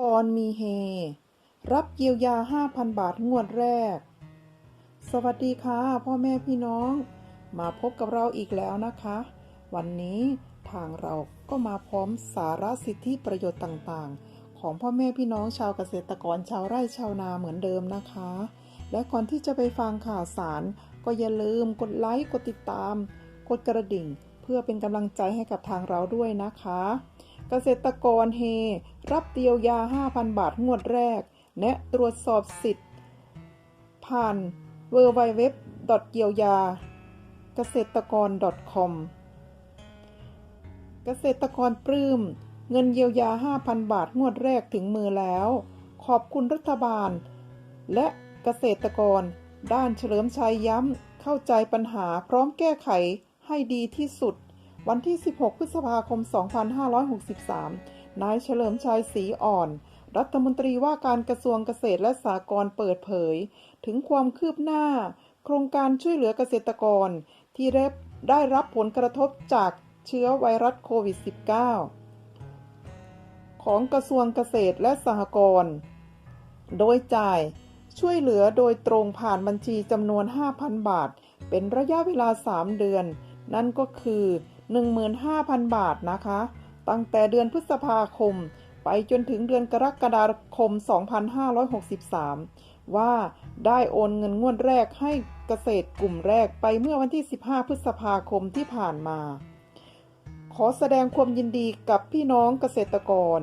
กรมีเฮ รับเยียวยา 5,000 บาทงวดแรก สวัสดีค่ะ พ่อแม่พี่น้อง มาพบกับเราอีกแล้วนะคะ วันนี้ทางเราก็มาพร้อมสาระสิทธิประโยชน์ต่างๆ ของพ่อแม่พี่น้องชาวเกษตรกรชาวไร่ชาวนาเหมือนเดิมนะคะ และก่อนที่จะไปฟังข่าวสาร ก็อย่าลืมกดไลค์กดติดตาม กดกระดิ่ง เพื่อเป็นกำลังใจให้กับทางเราด้วยนะคะ เกษตรกรเฮ รับเยียวยา 5,000 บาทงวดแรกแนะตรวจสอบสิทธิ์ ผ่าน w w w เยียวยา เกษตรกร .com เกษตรกรปลื้ม เงินเยียวยา 5,000 บาทงวดแรกถึงมือแล้ว ขอบคุณรัฐบาล และเกษตรกร ด้านเฉลิมชัยย้ำ เข้าใจปัญหาพร้อมแก้ไขให้ดีที่สุด วันที่ 16 พฤษภาคม 2563 นายเฉลิมชัยศรีอ่อน รัฐมนตรีว่าการกระทรวงเกษตรและสหกรณ์เปิดเผย ถึงความคืบหน้า โครงการช่วยเหลือเกษตรกร ที่ได้ได้รับผลกระทบจากเชื้อไวรัสโควิด -19 ของกระทรวงเกษตรและสหกรณ์ โดยจ่ายช่วยเหลือโดยตรงผ่านบัญชีจำนวน 5,000 บาท เป็นระยะเวลา 3 เดือน นั่นก็คือ 15,000 บาทนะคะ ตั้งแต่เดือนพฤษภาคม ไปจนถึงเดือนกรกฎาคม 2563 ว่าได้โอนเงินงวดแรกให้เกษตรกลุ่มแรกไปเมื่อวันที่ 15 พฤษภาคมที่ผ่านมา ขอแสดงความยินดีกับพี่น้องเกษตรกร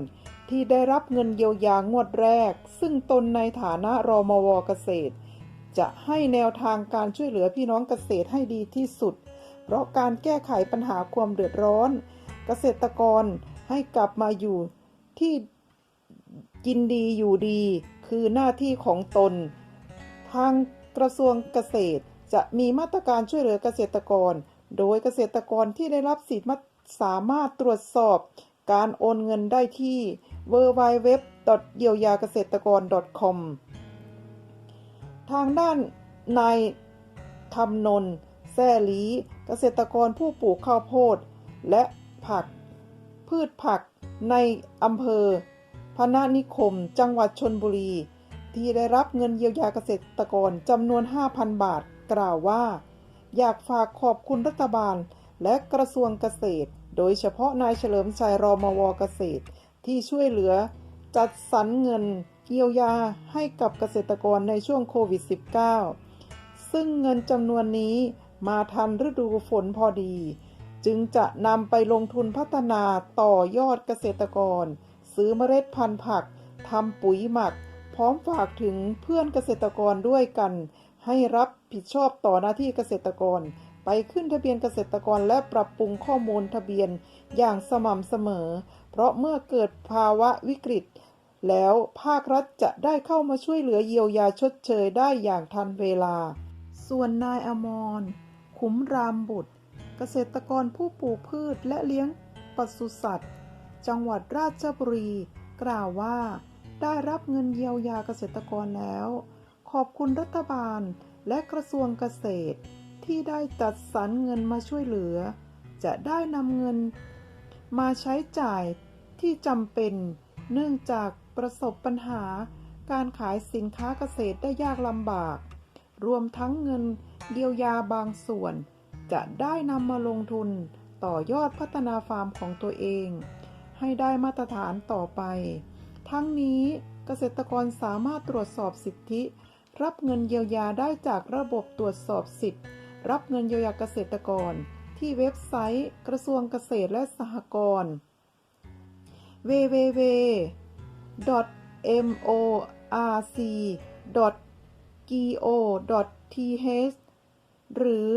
ที่ได้รับเงินเยียวยางวดแรก ซึ่งตนในฐานะรอมวเกษตร จะให้แนวทางการช่วยเหลือพี่น้องเกษตรให้ดีที่สุด เพราะการแก้ไขปัญหาความเดือดร้อน เกษตรกรให้กลับมาอยู่ที่กินดีอยู่ดี คือหน้าที่ของตน ทางกระทรวงเกษตรจะมีมาตรการช่วยเหลือเกษตรกร โดยเกษตรกรที่ได้รับสิทธิ์สามารถตรวจสอบการโอนเงินได้ที่ w w w เยียวยาเกษตรกร .com ทางด้านนายทำนนท์ แซ่ลีเกษตรกรผู้ปลูกข้าวโพด และผัก พืชผักในอำเภอพนานิคม จังหวัดชนบุรี ที่ได้รับเงินเยียวยาเกษตรกรจำนวน 5,000 บาท กล่าวว่า อยากฝากขอบคุณรัฐบาลและกระทรวงเกษตร โดยเฉพาะนายเฉลิมชัยรอมวเกษตร ที่ช่วยเหลือจัดสรรเงินเยียวยาให้กับเกษตรกรในช่วงโควิด -19 ซึ่งเงินจำนวนนี้ มาทันฤดูฝนพอดี จึงจะนำไปลงทุนพัฒนาต่อยอดเกษตรกร ซื้อเมล็ดพันธุ์ผักทำปุ๋ยหมัก พร้อมฝากถึงเพื่อนเกษตรกรด้วยกัน ให้รับผิดชอบต่อหน้าที่เกษตรกร ไปขึ้นทะเบียนเกษตรกรและปรับปรุงข้อมูลทะเบียนอย่างสม่ำเสมอ เพราะเมื่อเกิดภาวะวิกฤต แล้วภาครัฐจะได้เข้ามาช่วยเหลือเยียวยาชดเชยได้อย่างทันเวลา ส่วนนายอมร ขุมรามบุตร เกษตรกรผู้ปลูกพืชและเลี้ยงปศุสัตว์ จังหวัดราชบุรี กล่าวว่า ได้รับเงินเยียวยาเกษตรกรแล้ว ขอบคุณรัฐบาลและกระทรวงเกษตร ที่ได้จัดสรรเงินมาช่วยเหลือ จะได้นำเงิน มาใช้จ่ายที่จำเป็น เนื่องจากประสบปัญหา การขายสินค้าเกษตรได้ยากลำบาก รวมทั้งเงิน เยียวยาบางส่วน จะได้นำมาลงทุนต่อยอดพัฒนาฟาร์มของตัวเอง ให้ได้มาตรฐานต่อไป ทั้งนี้เกษตรกรสามารถตรวจสอบสิทธิ รับเงินเยียวยาได้จากระบบตรวจสอบสิทธิรับเงินเยียวยาเกษตรกร ที่เว็บไซต์กระทรวงเกษตรและสหกรณ์ www morc.go.th หรือ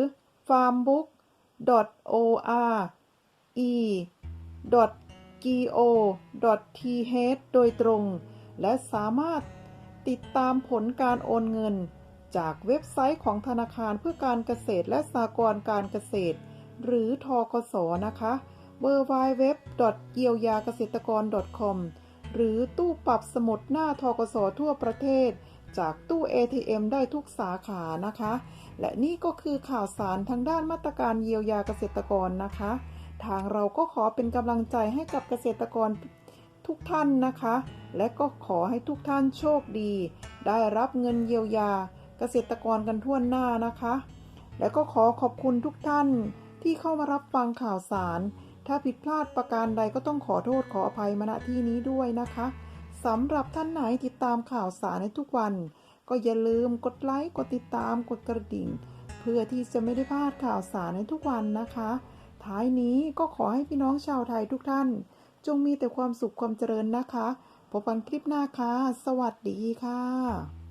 farmbook.or.e.go.th โดยตรง และสามารถติดตามผลการโอนเงิน จากเว็บไซต์ของธนาคารเพื่อการเกษตรและสหกรณ์การเกษตร หรือทกสนะคะ w w w เยียวยาเกษตรกร .com หรือตู้ปรับสมุดหน้าทกสทั่วประเทศ จากตู้ ATM ได้ทุกสาขานะคะ และนี่ก็คือข่าวสารทางด้านมาตรการเยียวยาเกษตรกรนะคะ ทางเราก็ขอเป็นกำลังใจให้กับเกษตรกรทุกท่านนะคะ และก็ขอให้ทุกท่านโชคดี ได้รับเงินเยียวยาเกษตรกรกันทั่วหน้านะคะ และก็ขอขอบคุณทุกท่านที่เข้ามารับฟังข่าวสาร ถ้าผิดพลาดประการใดก็ต้องขอโทษขออภัยมาณที่นี้ด้วยนะคะสำหรับท่านไหนติดตามข่าวสารในทุกวัน ก็อย่าลืมกดไลค์ กดติดตาม กดกระดิ่ง เพื่อที่จะไม่ได้พลาดข่าวสารในทุกวันนะคะ ท้ายนี้ก็ขอให้พี่น้องชาวไทยทุกท่าน จงมีแต่ความสุขความเจริญนะคะ พบกันคลิปหน้าค่ะ สวัสดีค่ะ